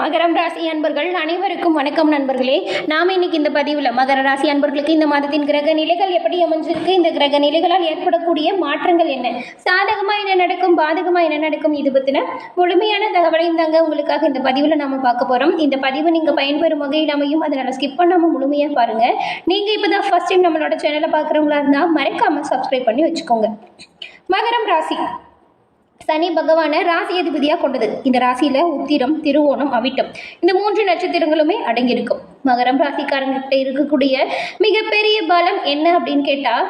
மகரம் ராசி அன்பர்கள் அனைவருக்கும் வணக்கம் நண்பர்களே. நாம் இன்னைக்கு இந்த பதிவில் மகர ராசி அன்பர்களுக்கு இந்த மாதத்தின் கிரக நிலைகள் எப்படி அமைஞ்சிருக்கு இந்த கிரக நிலைகளால் ஏற்படக்கூடிய மாற்றங்கள் என்ன சாதகமாக என்ன நடக்கும் பாதகமாக என்ன நடக்கும் இது பற்றின முழுமையான தகவலையும் தாங்க உங்களுக்காக இந்த பதிவில் நாம் பார்க்க போகிறோம் இந்த பதிவு நீங்கள் பயன்பெறும் வகையில் அமையும் அதனால் ஸ்கிப் பண்ணாமல் முழுமையாக பாருங்கள் நீங்கள் இப்போ தான் ஃபஸ்ட் டைம் நம்மளோட சேனலை பார்க்குறவங்களா இருந்தால் மறக்காமல் சப்ஸ்கிரைப் பண்ணி வச்சுக்கோங்க. மகரம் ராசி. சனி பகவானை ராசி அதிபதியாக கொண்டது. இந்த ராசியில் உத்திரம் திருவோணம் அவிட்டம். இந்த மூன்று நட்சத்திரங்களுமே அடங்கியிருக்கும். மகரம் ராசிக்காரங்கிட்ட இருக்கக்கூடிய மிகப்பெரிய பலம் என்ன அப்படின்னு கேட்டால்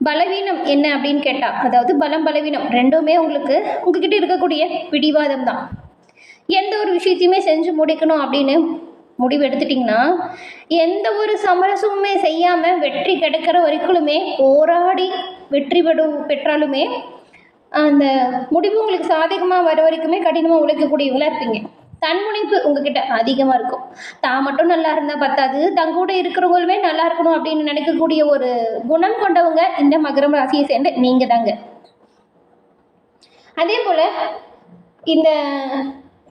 பலவீனம் என்ன அப்படின்னு கேட்டால் அதாவது பலம் பலவீனம் ரெண்டுமே உங்களுக்கு உங்ககிட்ட இருக்கக்கூடிய பிடிவாதம் தான். எந்த ஒரு விஷயத்தையுமே செஞ்சு முடிக்கணும் அப்படின்னு முடிவு எடுத்துட்டிங்கன்னா எந்த ஒரு சமரசமுமே செய்யாமல் வெற்றி கிடைக்கிற வரைக்குமே போராடி வெற்றி பெடு பெற்றாலுமே அந்த முடிவு உங்களுக்கு சாதகமாக வர வரைக்குமே கடினமாக உழைக்கக்கூடியவங்களா இருப்பீங்க. தன்முனைப்பு உங்ககிட்ட அதிகமாக இருக்கும். தான் மட்டும் நல்லா இருந்தால் பத்தாது. தங்க கூட இருக்கிறவங்களுமே நல்லா இருக்கணும் அப்படின்னு நினைக்கக்கூடிய ஒரு குணம் கொண்டவங்க இந்த மகரம் ராசியை சேர்ந்த நீங்கள் தாங்க அதே போல் இந்த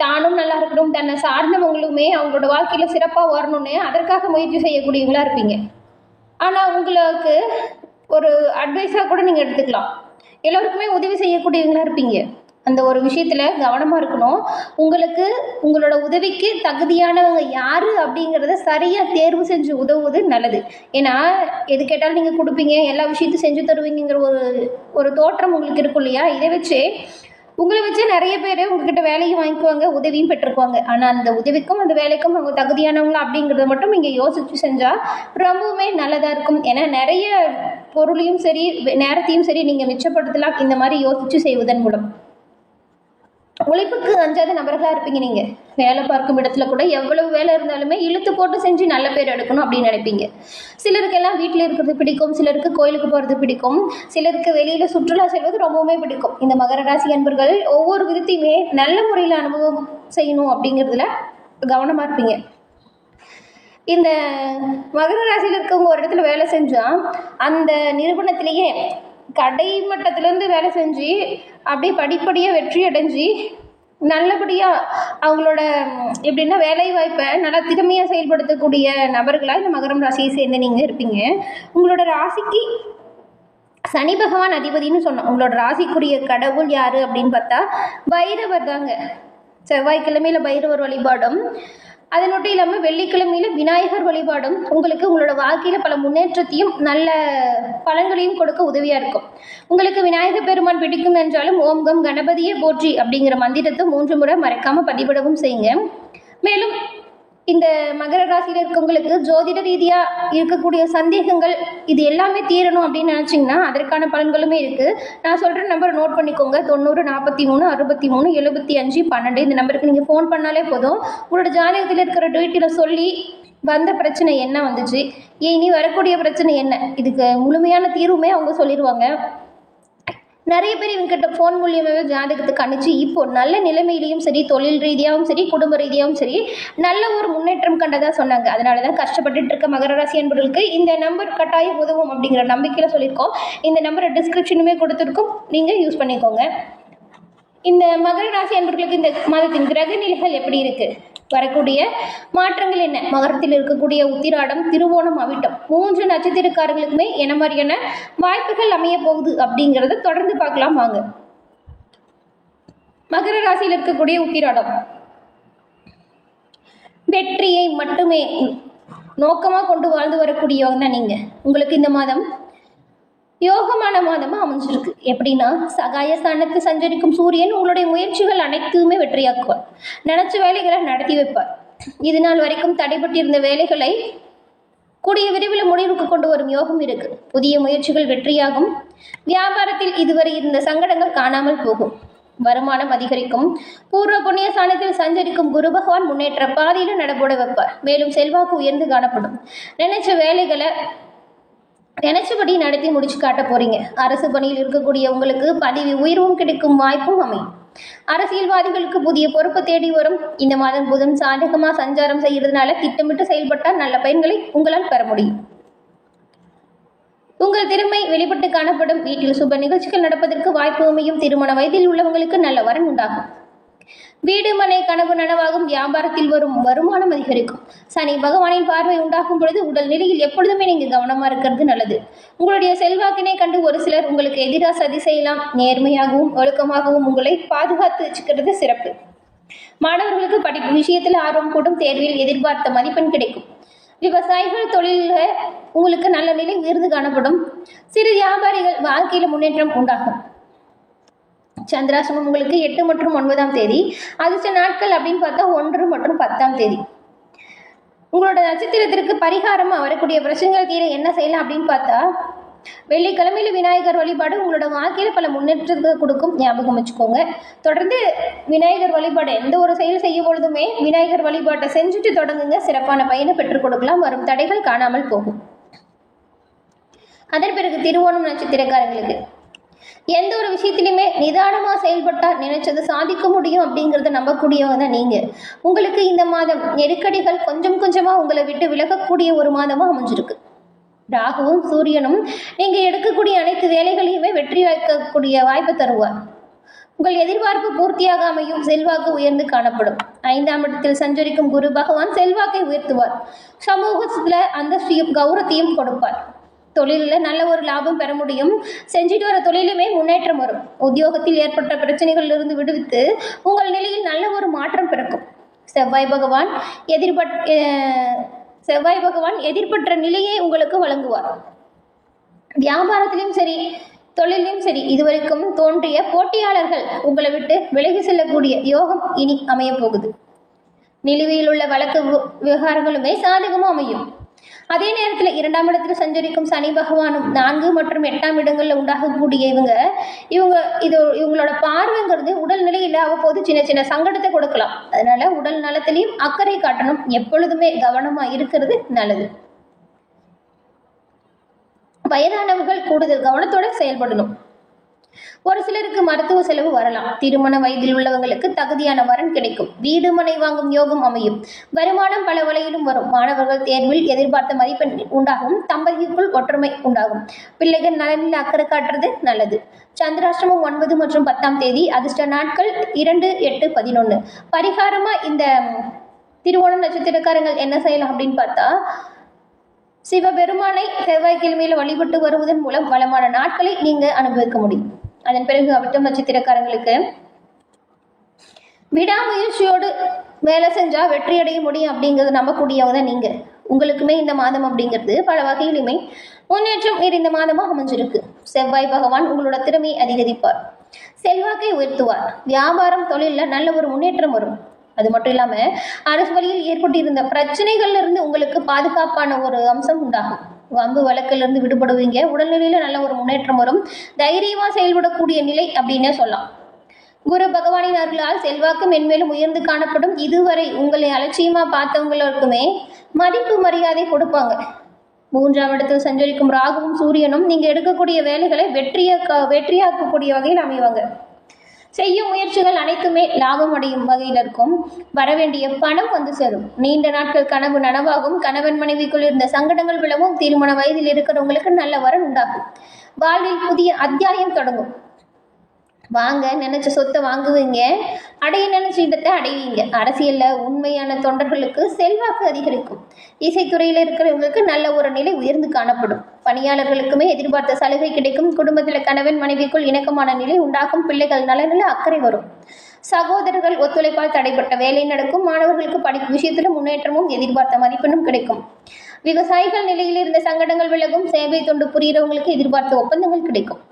தானும் நல்லா இருக்கணும். தன்னை சார்ந்தவங்களுமே அவங்களோட வாழ்க்கையில் சிறப்பாக வரணும்னு அதற்காக முயற்சி செய்யக்கூடியவங்களா இருப்பீங்க. ஆனால் உங்களுக்கு ஒரு அட்வைஸாக கூட நீங்கள் எடுத்துக்கலாம். எல்லோருக்குமே உதவி செய்யக்கூடியவங்களா இருப்பீங்க. அந்த ஒரு விஷயத்தில் கவனமாக இருக்கணும். உங்களுக்கு உங்களோட உதவிக்கு தகுதியானவங்க யார் அப்படிங்கிறத சரியாக தேர்வு செஞ்சு உதவுவது நல்லது. ஏன்னா எது கேட்டாலும் நீங்கள் கொடுப்பீங்க எல்லா விஷயத்தையும் செஞ்சு தருவீங்கிற ஒரு ஒரு தோற்றம் உங்களுக்கு இருக்கும் இல்லையா? இதை வச்சு உங்களை வச்சு நிறைய பேர் உங்ககிட்ட வேலையும் வாங்கிக்குவாங்க உதவியும் பெற்றுக்குவாங்க ஆனால் அந்த உதவிக்கும் அந்த வேலைக்கும் அவங்க தகுதியானவங்களா அப்படிங்கிறத மட்டும் நீங்கள் யோசிச்சு செஞ்சால் ரொம்பவுமே நல்லதாக இருக்கும். ஏன்னா நிறைய பொருளையும் சரி நேரத்தையும் சரி நீங்கள் மிச்சப்படுத்தலாம். இந்த மாதிரி யோசிச்சு செய்வதன் மூலம். உழைப்புக்கு அஞ்சாத நபர்களாக இருப்பீங்க நீங்கள் வேலை பார்க்கும் இடத்துல கூட எவ்வளவு வேலை இருந்தாலுமே இழுத்து போட்டு செஞ்சு நல்ல பேர் எடுக்கணும் அப்படின்னு நினைப்பீங்க. சிலருக்கெல்லாம் வீட்டில் இருக்கிறது பிடிக்கும் சிலருக்கு கோயிலுக்கு போகிறது பிடிக்கும் சிலருக்கு வெளியில் சுற்றுலா செல்வது ரொம்பவுமே பிடிக்கும். இந்த மகர ராசி அன்பர்கள் ஒவ்வொரு விதத்தையுமே நல்ல முறையில் அனுபவம் செய்யணும் அப்படிங்கிறதுல கவனமாக இருப்பீங்க. இந்த மகர ராசியில் இருக்கவங்க ஒரு இடத்துல வேலை செஞ்சால் அந்த நிறுவனத்திலேயே கடை மட்டத்திலேருந்து வேலை செஞ்சு அப்படியே படிப்படியாக வெற்றி அடைஞ்சு நல்லபடியாக அவங்களோட எப்படின்னா வேலை வாய்ப்பை நல்லா திறமையாக செயல்படுத்தக்கூடிய நபர்களாக இந்த மகரம் ராசியை சேர்ந்து நீங்கள் இருப்பீங்க. உங்களோட ராசிக்கு சனி பகவான் அதிபதினு சொன்னோம். உங்களோட ராசிக்குரிய கடவுள் யார் அப்படின்னு பார்த்தா பைரவர் தாங்க. செவ்வாய்க்கிழமையில் பைரவர் வழிபாடும் அது மட்டும் இல்லாமல் வெள்ளிக்கிழமையில் விநாயகர் வழிபாடும் உங்களுக்கு உங்களோட வாழ்க்கையில் பல முன்னேற்றத்தையும் நல்ல பலன்களையும் கொடுக்க உதவியாக இருக்கும். உங்களுக்கு விநாயகர் பெருமான் பிடிக்கும் என்றாலும் ஓம் கம் கணபதியே போற்றி அப்படிங்கிற மந்திரத்தை மூன்று முறை மறக்காமல் பதிவிடவும் செய்யுங்க. மேலும் இந்த மகர ராசியில் இருக்கவங்களுக்கு ஜோதிட ரீதியாக இருக்கக்கூடிய சந்தேகங்கள் இது எல்லாமே தீரணும் அப்படின்னு நினச்சிங்கன்னா அதற்கான பலன்களுமே இருக்குது நான் சொல்கிற நம்பர் நோட் பண்ணிக்கோங்க. தொண்ணூறு நாற்பத்தி மூணு அறுபத்தி மூணு எழுபத்தி அஞ்சு பன்னெண்டு. இந்த நம்பருக்கு நீங்கள் ஃபோன் பண்ணாலே போதும். உங்களோட ஜாதகத்தில் இருக்கிற டீட்டெயிலை சொல்லி வந்த பிரச்சனை என்ன வந்துச்சு? இனி வரக்கூடிய பிரச்சனை என்ன? இதுக்கு முழுமையான தீர்வுமே அவங்க சொல்லிடுவாங்க நிறைய பேர் இவங்ககிட்ட ஃபோன் மூலியமாகவே ஜாதகத்தை கணிச்சு இப்போ நல்ல நிலைமையிலையும் சரி தொழில் ரீதியாகவும் சரி குடும்ப ரீதியாகவும் சரி நல்ல ஒரு முன்னேற்றம் கண்டதாக சொன்னாங்க. அதனால தான் கஷ்டப்பட்டுட்டு இருக்க மகர ராசி அன்பர்களுக்கு இந்த நம்பர் கட்டாயம் உதவும் அப்படிங்கிற நம்பிக்கையில் சொல்லியிருக்கோம். இந்த நம்பரை டிஸ்கிரிப்ஷனுமே கொடுத்துருக்கோம். நீங்கள் யூஸ் பண்ணிக்கோங்க. இந்த மகர ராசி அன்பர்களுக்கு இந்த மாதத்தின் கிரக நிலைகள் எப்படி இருக்குது வரக்கூடிய மாற்றங்கள் என்ன? மகரத்தில் இருக்கக்கூடிய உத்திராடம் திருவோணம் அவிட்டம். மூன்று நட்சத்திரக்காரர்களுக்குமே என்ன மாதிரியான வாய்ப்புகள் அமைய போகுது அப்படிங்கிறத தொடர்ந்து பார்க்கலாம் வாங்க. மகர ராசியில் இருக்கக்கூடிய உத்திராடம். வெற்றியை மட்டுமே நோக்கமாக கொண்டு வாழ்ந்து வரக்கூடியவங்க தான் நீங்கள் உங்களுக்கு இந்த மாதம் யோகமான மாதமாக அமைஞ்சிருக்கு. எப்படின்னா சகாய ஸ்தானத்தில் சஞ்சரிக்கும் சூரியன் உங்களுடைய முயற்சிகள் அனைத்துமே வெற்றியாக்குவார். நினச்ச வேலைகளை நடத்தி வைப்பார். இது நாள் வரைக்கும் தடைபட்டிருந்த வேலைகளை கூடிய விரைவில் முடிவுக்கு கொண்டு வரும் யோகம் இருக்கு. புதிய முயற்சிகள் வெற்றியாகும். வியாபாரத்தில் இதுவரை இருந்த சங்கடங்கள் காணாமல் போகும். வருமானம் அதிகரிக்கும். பூர்வ புண்ணிய ஸ்தானத்தில் சஞ்சரிக்கும் குரு பகவான் முன்னேற்ற பாதையில் நடபோட வைப்பார். மேலும் செல்வாக்கு உயர்ந்து காணப்படும். நினைச்ச வேலைகளை நினைச்சபடி நடத்தி முடிச்சு காட்ட போறீங்க. அரசு பணியில் இருக்கக்கூடிய உங்களுக்கு பதவி உயர்வும் கிடைக்கும் வாய்ப்பும் அமையும். அரசியல்வாதிகளுக்கு புதிய பொறுப்பு தேடி வரும். இந்த மாதம் புதன் சாதகமா சஞ்சாரம் செய்யறதுனால திட்டமிட்டு செயல்பட்டால் நல்ல பயன்களை உங்களால் பெற முடியும். உங்கள் திறமை வெளிப்பட்டு காணப்படும். வீட்டில் சுப நிகழ்ச்சிகள் நடப்பதற்கு வாய்ப்பு அமையும். திருமண வயதில் உள்ளவங்களுக்கு நல்ல வரன் உண்டாகும். வீடு மனை கனவு நனவாகும் வியாபாரத்தில் வரும் வருமானம் அதிகரிக்கும். சனி பகவானின் பார்வை உண்டாகும் பொழுது உடல் நிலையில் எப்பொழுதுமே நீங்கள் கவனமாக இருக்கிறது நல்லது. உங்களுடைய செல்வாக்கினை கண்டு ஒரு சிலர் உங்களுக்கு எதிராக சதி செய்யலாம் நேர்மையாகவும் ஒழுக்கமாகவும் உங்களை பாதுகாத்து வச்சுக்கிறது சிறப்பு. மாணவர்களுக்கு படிப்பு விஷயத்தில் ஆர்வம் கூடும் தேர்வில் எதிர்பார்த்த மதிப்பெண் கிடைக்கும். விவசாயிகள் தொழிலில் உங்களுக்கு நல்ல நிலை உயர்ந்து காணப்படும். சிறு வியாபாரிகள் வாழ்க்கையில் முன்னேற்றம் உண்டாகும். சந்திராசிரமம் உங்களுக்கு எட்டு மற்றும் ஒன்பதாம் தேதி. அதிர்ஷ்ட நாட்கள் அப்படின்னு பார்த்தா ஒன்று மற்றும் பத்தாம் தேதி. உங்களோட நட்சத்திரத்திற்கு பரிகாரமாக வரக்கூடிய பிரச்சனைகள் தீர என்ன செய்யலாம் அப்படின்னு பார்த்தா வெள்ளிக்கிழமையில விநாயகர் வழிபாடு உங்களோட வாழ்க்கையில் பல முன்னேற்றத்தை கொடுக்கும். ஞாபகம் வச்சுக்கோங்க. தொடர்ந்து விநாயகர் வழிபாடு எந்த ஒரு செயல் செய்யும் பொழுதுமே விநாயகர் வழிபாட்டை செஞ்சுட்டு தொடங்குங்க. சிறப்பான பயனை பெற்றுக் கொடுக்கலாம். வரும் தடைகள் காணாமல் போகும். அதன் பிறகு திருவோணம் நட்சத்திரக்காரங்களுக்கு எந்த ஒரு விஷயத்திலையுமே நிதானமாக செயல்பட்டால் நினைச்சது சாதிக்க முடியும் அப்படிங்கிறத நம்பக்கூடியவங்க தான் நீங்கள் உங்களுக்கு இந்த மாதம் நெருக்கடிகள் கொஞ்சம் கொஞ்சமாக உங்களை விட்டு விலகக்கூடிய ஒரு மாதமாக அமைஞ்சிருக்கு. ராகுவும் சூரியனும் நீங்கள் எடுக்கக்கூடிய அனைத்து வேலைகளையுமே வெற்றி வைக்கக்கூடிய வாய்ப்பை தருவார். உங்கள் எதிர்பார்ப்பு பூர்த்தியாக அமையும் செல்வாக்கு உயர்ந்து காணப்படும். ஐந்தாம் இடத்தில் சஞ்சரிக்கும் குரு பகவான் செல்வாக்கை உயர்த்துவார். சமூகத்தில் அந்தஸ்தையும் கௌரவத்தையும் கொடுப்பார். தொழிலில் நல்ல ஒரு லாபம் பெற முடியும். செஞ்சுட்டு வர தொழிலுமே முன்னேற்றம் வரும். உத்தியோகத்தில் ஏற்பட்ட பிரச்சனைகளிலிருந்து விடுவித்து உங்கள் நிலையில் நல்ல ஒரு மாற்றம் பிறக்கும். செவ்வாய் பகவான் எதிர்பட் செவ்வாய் பகவான் எதிர்பற்ற நிலையை உங்களுக்கு வழங்குவார். வியாபாரத்திலையும் சரி தொழிலையும் சரி இதுவரைக்கும் தோன்றிய போட்டியாளர்கள் உங்களை விட்டு விலகி செல்லக்கூடிய யோகம் இனி அமையப் போகுது. நிலுவையில் உள்ள வழக்கு விவகாரங்களுமே சாதகமும் அமையும். அதே நேரத்தில் இரண்டாம் இடத்துல சஞ்சரிக்கும் சனி பகவானும் நான்கு மற்றும் எட்டாம் இடங்களில் உண்டாகக்கூடிய இவங்க இவங்க இது இவங்களோட பார்வைங்கிறது உடல் நிலையில் அவ்வப்போது சின்ன சின்ன சங்கடத்தை கொடுக்கலாம். அதனால உடல் நலத்திலையும் அக்கறை காட்டணும். எப்பொழுதுமே கவனமாக இருக்கிறது நல்லது. வயதானவர்கள் கூடுதல் கவனத்தோட செயல்படணும். ஒரு சிலருக்கு மருத்துவ செலவு வரலாம். திருமண வயதில் உள்ளவங்களுக்கு தகுதியான வரன் கிடைக்கும். வீடு மனை வாங்கும் யோகம் அமையும். வருமானம் பல வழியிலும் வரும். மாணவர்கள் தேர்வில் எதிர்பார்த்த மதிப்பெண் உண்டாகும். தம்பதிக்குள் ஒற்றுமை உண்டாகும். பிள்ளைகள் நலனில் அக்கறை காட்டுறது நல்லது. சந்திராஷ்டமம் ஒன்பது மற்றும் பத்தாம் தேதி அதிர்ஷ்ட நாட்கள் இரண்டு எட்டு பதினொன்று பரிகாரமாக இந்த திருவோணம் நட்சத்திரக்காரங்கள் என்ன செய்யலாம் அப்படின்னு பார்த்தா சிவபெருமானை செவ்வாய்க்கிழமையில் வழிபட்டு வருவதன் மூலம் வளமான நாட்களை நீங்கள் அனுபவிக்க முடியும். அதன் பிறகு அவிட்டம் நட்சத்திரக்காரங்களுக்கு விடாமுயற்சியோடு வேலை செஞ்சால் வெற்றி அடைய முடியும் அப்படிங்கிறது நம்பக்கூடியவங்க தான் நீங்கள் உங்களுக்குமே இந்த மாதம் அப்படிங்கிறது பல வகையிலுமே முன்னேற்றம் நிறைந்த மாதமாக அமைஞ்சிருக்கு. செவ்வாய் பகவான் உங்களோட திறமையை அதிகரிப்பார். செல்வாக்கை உயர்த்துவார். வியாபாரம் தொழிலில் நல்ல ஒரு முன்னேற்றம் வரும். அது மட்டும் இல்லாமல் அரசு வழியில் ஏற்பட்டிருந்த பிரச்சனைகள்ல இருந்து உங்களுக்கு பாதுகாப்பான ஒரு அம்சம் உண்டாகும். வம்பு வழக்கிலிருந்து விடுபடுவீங்க. உடல்நிலையில் நல்ல ஒரு முன்னேற்றம் வரும். தைரியமாக செயல்படக்கூடிய நிலை அப்படின்னே சொல்லலாம். குரு பகவானின் அருளால் செல்வாக்கு மென்மேலும் உயர்ந்து காணப்படும். இதுவரை உங்களை அலட்சியமா பார்த்தவங்களுக்குமே மதிப்பு மரியாதை கொடுப்பாங்க. மூன்றாம் இடத்தில் சஞ்சரிக்கும் ராகுவும் சூரியனும் நீங்க எடுக்கக்கூடிய வேலைகளை வெற்றியாக்க வெற்றியாக்கக்கூடிய வகையில் அமைவாங்க. செய்யும் முயற்சிகள் அனைத்துமே லாபம் அடையும் வகையில் இருக்கும். வரவேண்டிய பணம் வந்து சேரும். நீண்ட நாட்கள் கனவு நனவாகும். கணவன் மனைவிக்குள் இருந்த சங்கடங்கள் விளவும் திருமண வயதில் இருக்கிறவங்களுக்கு நல்ல வரன் உண்டாகும். வாழ்வில் புதிய அத்தியாயம் தொடங்கும். வாங்க நினைச்ச சொத்தை வாங்குவீங்க. அடைய நினைச்ச இடத்தை அடைவீங்க. அரசியல்ல உண்மையான தொண்டர்களுக்கு செல்வாக்கு அதிகரிக்கும். இசைத்துறையில் இருக்கிறவங்களுக்கு நல்ல ஒரு நிலை உயர்ந்து காணப்படும். பணியாளர்களுக்குமே எதிர்பார்த்த சலுகை கிடைக்கும். குடும்பத்தில் கணவன் மனைவிக்குள் இணக்கமான நிலை உண்டாகும். பிள்ளைகள் நலனில் அக்கறை வரும். சகோதரர்கள் ஒத்துழைப்பால் தடைப்பட்ட வேலை நடக்கும். மாணவர்களுக்கு படிப்பு விஷயத்தில் முன்னேற்றமும் எதிர்பார்த்த மதிப்பெண்ணும் கிடைக்கும். விவசாயிகள் நிலையில் இருந்த சங்கடங்கள் விலகும். சேவை தொண்டு புரிகிறவங்களுக்கு எதிர்பார்த்த ஒப்பந்தங்கள் கிடைக்கும்.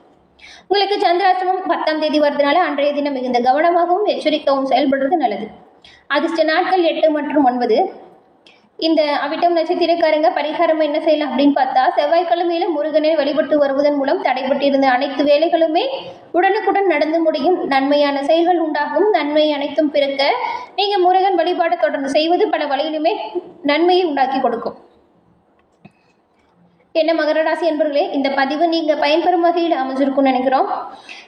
உங்களுக்கு சந்திராசிரமம் பத்தாம் தேதி வருதுனால அன்றைய தினம் மிகுந்த கவனமாகவும் எச்சரிக்கவும் செயல்படுறது நல்லது. அதிர்ஷ்ட நாட்கள் எட்டு மற்றும் ஒன்பது. இந்த அவிட்டம் நட்சத்திரக்காரங்க பரிகாரம் என்ன செய்யலாம் அப்படின்னு பார்த்தா செவ்வாய்க்கிழமையில முருகனை வழிபட்டு வருவதன் மூலம் தடைபட்டிருந்த அனைத்து வேலைகளுமே உடனுக்குடன் நடந்து முடியும். நன்மையான செயல்கள் உண்டாகும். நன்மை அனைத்தும் பிறக்க நீங்க முருகன் வழிபாடு தொடர்ந்து செய்வது பல வழியிலுமே நன்மையை உண்டாக்கி கொடுக்கும். என்ன மகர ராசி என்பர்களே இந்த பதிவு நீங்கள் பயன்பெறும் வகையில் அமைஞ்சிருக்கும்னு நினைக்கிறோம்.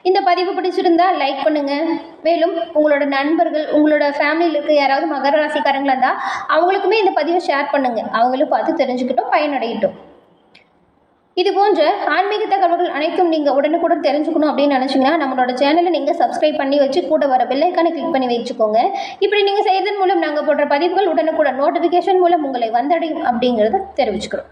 இந்த பதிவு பிடிச்சிருந்தா லைக் பண்ணுங்க. மேலும் உங்களோட நண்பர்கள் உங்களோட ஃபேமிலியில் இருக்க யாராவது மகர ராசிக்காரங்களா இருந்தால் அவங்களுக்குமே இந்த பதிவை ஷேர் பண்ணுங்க. அவங்களும் பார்த்து தெரிஞ்சுக்கிட்டோம் பயனடையட்டும். இது போன்ற ஆன்மீக தகவல்கள் அனைத்தும் நீங்கள் உடனுக்குடன் தெரிஞ்சுக்கணும் அப்படின்னு நினச்சிங்கன்னா நம்மளோட சேனலை நீங்கள் சப்ஸ்கிரைப் பண்ணி வச்சு கூட வர பெல்லைக்கான கிளிக் பண்ணி வச்சுக்கோங்க. இப்படி நீங்கள் செய்ததன் மூலம் நாங்கள் போடுற பதிவுகள் உடனுக்குடன் நோட்டிஃபிகேஷன் மூலம் உங்களை வந்தடையும் அப்படிங்கிறத தெரிவிச்சுக்கிறோம்.